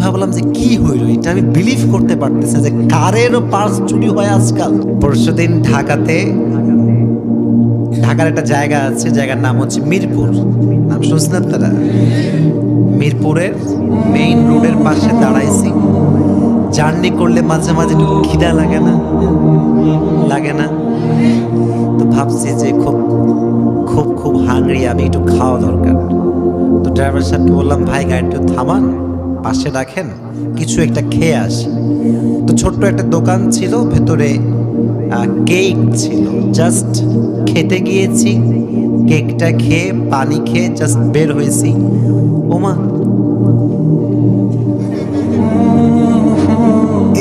ভাবলাম যে কি হইল? এটা আমি বিলিভ করতে পারতেছি যে কারেরও পার্স চুরি হয় আজকাল। পরশু দিন ঢাকাতে, ঢাকার একটা জায়গা আছে, জায়গার নাম হচ্ছে মিরপুর। নাম শুনছেন আপনারা? মিরপুরের মেইন রোডের পাশে দাঁড়াইছি। জার্নি করলে মাঝে মাঝে একটু খিদা লাগে না? লাগে না? তো ভাবছি যে খুব খুব খুব হাংরি আমি একটু খাওয়া দরকার। তো ড্রাইভার সাহেবকে বললাম, ভাই, গাড়িটা থামান। পাশে রাখেন কিছু একটা খেয়ে আসি। তো ছোট্ট একটা দোকান ছিল, ভেতরে কেক ছিল। জাস্ট খেতে গিয়েছি, কেকটা খেয়ে, পানি খেয়ে জাস্ট বের হয়েছি। ওমা।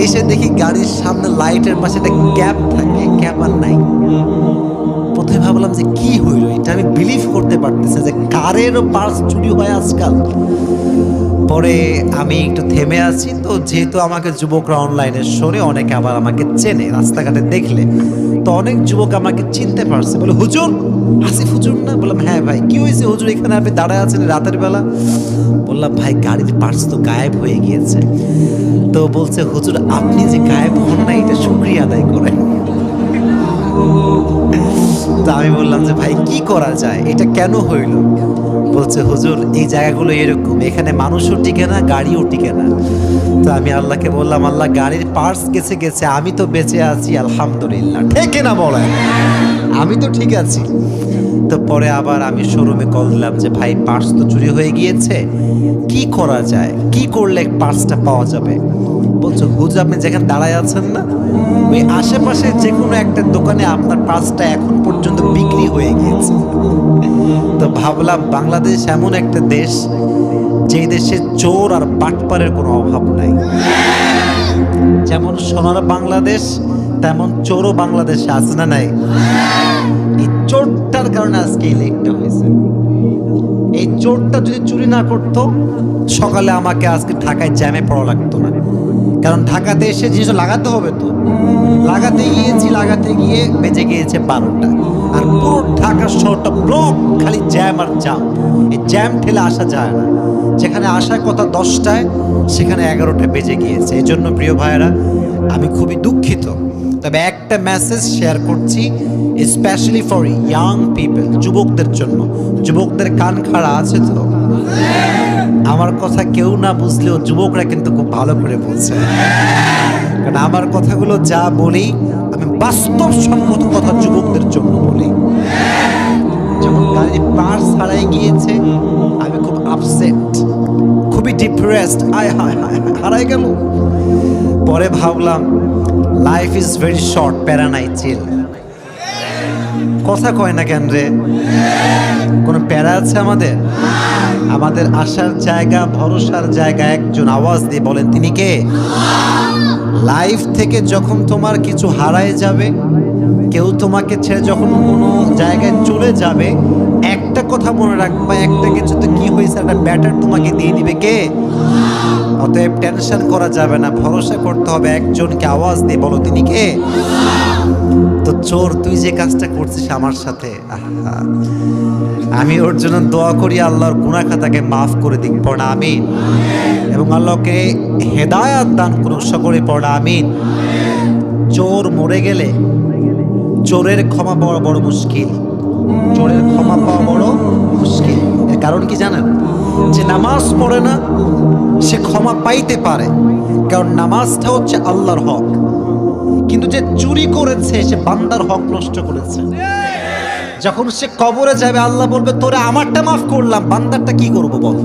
এসে দেখি গাড়ির সামনে লাইটের পাশে একটা গ্যাপ থাকে গ্যাপ আর নাই। প্রথমে ভাবলাম যে কি হইল? এটা আমি বিলিভ করতে পারতেছি যে কারেরও পার্স চুরি হয় আজকাল। পরে আমি একটু থেমে আছি, তো যেহেতু আমাকে যুবকরা অনলাইনে সরে অনেকে আবার আমাকে চেনে, রাস্তাঘাটে দেখলে, তো অনেক যুবক আমাকে চিনতে পারছে। বলে, হুজুর, আসিফ হুজুর না? বললাম হ্যাঁ ভাই, কি হয়েছে হুজুর? এখানে আপনি দাঁড়ায় আছেন রাতের বেলা? বললাম, ভাই, গাড়ির পার্স তো গায়েব হয়ে গিয়েছে। তো বলছে, হুজুর, আপনি যে গায়েব হন না, এটা শুক্রিয়া আদায় করেন। তো আমি বললাম যে, ভাই, কি করা যায়? এটা কেন হইল? বলছে, হুজুর, এই জায়গাগুলো এরকম। এখানে মানুষও টিকে না, গাড়িও টিকে না। তো আমি আল্লাহকে বললাম, আল্লাহ, গাড়ির পার্স গেছে গেছে। আমি তো বেঁচে আছি, আলহামদুলিল্লাহ। ঠেকে না বলেন? আমি তো ঠিক আছি। তো পরে আবার আমি শোরুমে কল দিলাম যে, ভাই পার্স তো চুরি হয়ে গিয়েছে। কি করা যায়? কি করলে পার্সটা পাওয়া যাবে? বলছো হুজ আপনি যেখানে দাঁড়ায় আছেন না? ওই আশেপাশে যে কোনো একটা দোকানে আপনার পার্সটা এখন পর্যন্ত বিক্রি হয়ে গিয়েছে। তো ভাবলাম, বাংলাদেশ এমন একটা দেশ, যেই দেশে চোর আর বাটপারের কোনো অভাব নাই। যেমন সোনার বাংলাদেশ, তেমন চোরও বাংলাদেশে আছে না নাই? এই চোরটার কারণে আজকে এই লেকটা হয়েছে। এই চোরটা যদি চুরি না করতো, সকালে আমাকে আজকে ঢাকায় জ্যামে পড়া লাগতো না। কারণ ঢাকাতে এসে জিনিস লাগাতে হবে তো। লাগাতে গিয়েছি, লাগাতে গিয়ে বেজে গিয়েছে বারোটা আর পুরো ঢাকা শহরটা ব্লক খালি জ্যাম আর জ্যাম এই জ্যাম ঠেলে আসা যায় না। যেখানে আসার কথা দশটায়, সেখানে এগারোটা বেজে গিয়েছে। এই জন্য প্রিয় ভাইয়েরা, আমি খুবই দুঃখিত। তবে একটা মেসেজ শেয়ার করছি স্পেশালি ফর ইয়াং পিপল যুবকদের জন্য। যুবকদের কান খাড়া আছে তো? আমার কথা কেউ না বুঝলেও যুবকরা কিন্তু খুব ভালো করে বলছে। কারণ আমার কথাগুলো যা বলি আমি বাস্তব বাস্তবসম্মত কথা যুবকদের জন্য বলি। যখন গাড়ির পার্স হারাই গিয়েছে আমি খুব আপসেট খুবই ডিপ্রেসড আয় হায় হায়, হারাই গেল। পরে ভাবলাম লাইফ ইজ ভেরি শর্ট প্যারা নাই চিল কথা কয় না কেন রে? কোনো প্যারা আছে আমাদের? আমাদের আসার জায়গা, ভরসার জায়গা। একজন আওয়াজ দিয়ে বলেন, তিনি কে? লাইফ থেকে যখন তোমার কিছু হারায় যাবে, কেউ তোমাকে ছেড়ে যখন কোনো জায়গায় চলে যাবে, একটা কথা মনে রাখবা, একটা কিছু তো কি হয়েছে, একটা ব্যাটার তোমাকে দিয়ে দিবে কে? অতএব টেনশন করা যাবে না, ভরসা করতে হবে, একজনকে আওয়াজ দিয়ে বলো, তিনি কে? তো চোর, তুই যে কাজটা করছিস আমার সাথে, আহা। আমি ওর জন্য দোয়া করি, আল্লাহর গুনাহ খাতাকে মাফ করে দিক, পড়া, আমিন। এবং আল্লাহকে হেদায়াত দান করুক সকলে, পড়া, আমিন। চোর মরে গেলে চোরের ক্ষমা পাওয়া বড় মুশকিল। চোরের ক্ষমা পাওয়া বড় মুশকিল। এর কারণ কি জানেন? যে নামাজ পড়ে না, সে ক্ষমা পাইতে পারে। কারণ নামাজটা হচ্ছে আল্লাহর হক। কিন্তু যে চুরি করেছে, সে বান্দার হক নষ্ট করেছে। যখন সে কবরে যাবে, আল্লাহ বলবে, তোরে আমারটা মাফ করলাম, বান্দারটা কি করব বল?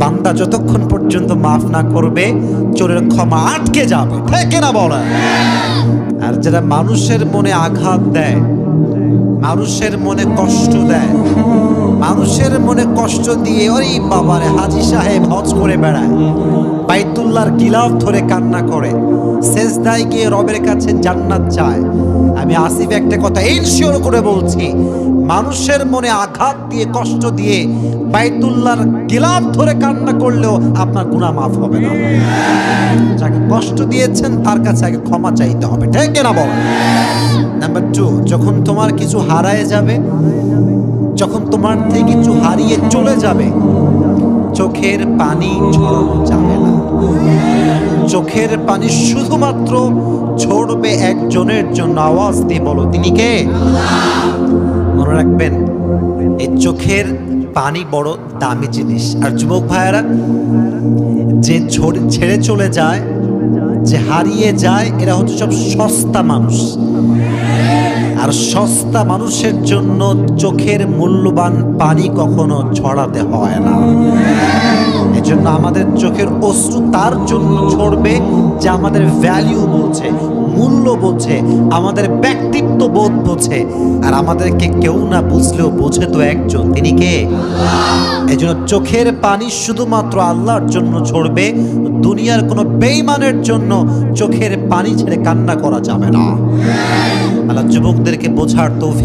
বান্দা যতক্ষণ পর্যন্ত মাফ না করবে, চোরের ক্ষমা আটকে যাবে। ঠিক না বলা? আর যারা মানুষের মনে আঘাত দেয়, মানুষের মনে কষ্ট দেয়, মানুষের মনে কষ্ট দিয়ে ওরে বাবারে হাজি সাহেব হজ করে বেড়ায়, বাইতুল্লাহর গিলাফ ধরে কান্না করে শেষদায় গিয়ে রবের কাছে জান্নাত চায় আমি আসিফ একটা কথা ইনশিওর করে বলছি, মানুষের মনে আঘাত দিয়ে, কষ্ট দিয়ে বাইতুল্লাহর গিলাফ ধরে কান্না করলেও আপনার গুণা মাফ হবে না। যাকে কষ্ট দিয়েছেন, তার কাছে আগে ক্ষমা চাইতে হবে। ঠিক না বল? নাম্বার টু যখন তোমার কিছু হারায় যাবে, যখন তোমার থেকে কিছু হারিয়ে চলে যাবে চোখের পানি ঝরানো যাবে না চোখের পানি শুধুমাত্র ঝরবে একজনের জন্য আওয়াজ দিয়ে বলো, তিনি কে? মনে রাখবেন, এই চোখের পানি বড় দামি জিনিস। আর যুবক ভাইয়েরা, যে ছেড়ে চলে যায়, যে হারিয়ে যায়, এরা হচ্ছে সব সস্তা মানুষ। আর সস্তা মানুষের জন্য চোখের মূল্যবান পানি কখনো ছড়াতে হয় না। এজন্য আমাদের চোখের অশ্রু তার জন্য ছড়বে যে আমাদের ভ্যালিউ বলছে মূল্য বোঝে, আমাদের ব্যক্তিত্ব বোধ বোঝে। আর আমাদেরকে কেউ না বুঝলেও বোঝে তো একজন। তিনি কে? এই জন্য চোখের পানি শুধুমাত্র আল্লাহর জন্য ছড়বে, দুনিয়ার কোনো বেইমানের জন্য চোখের পানি ছেড়ে কান্না করা যাবে না। আল্লাহ যুবকদেরকে বোঝার তৌফিক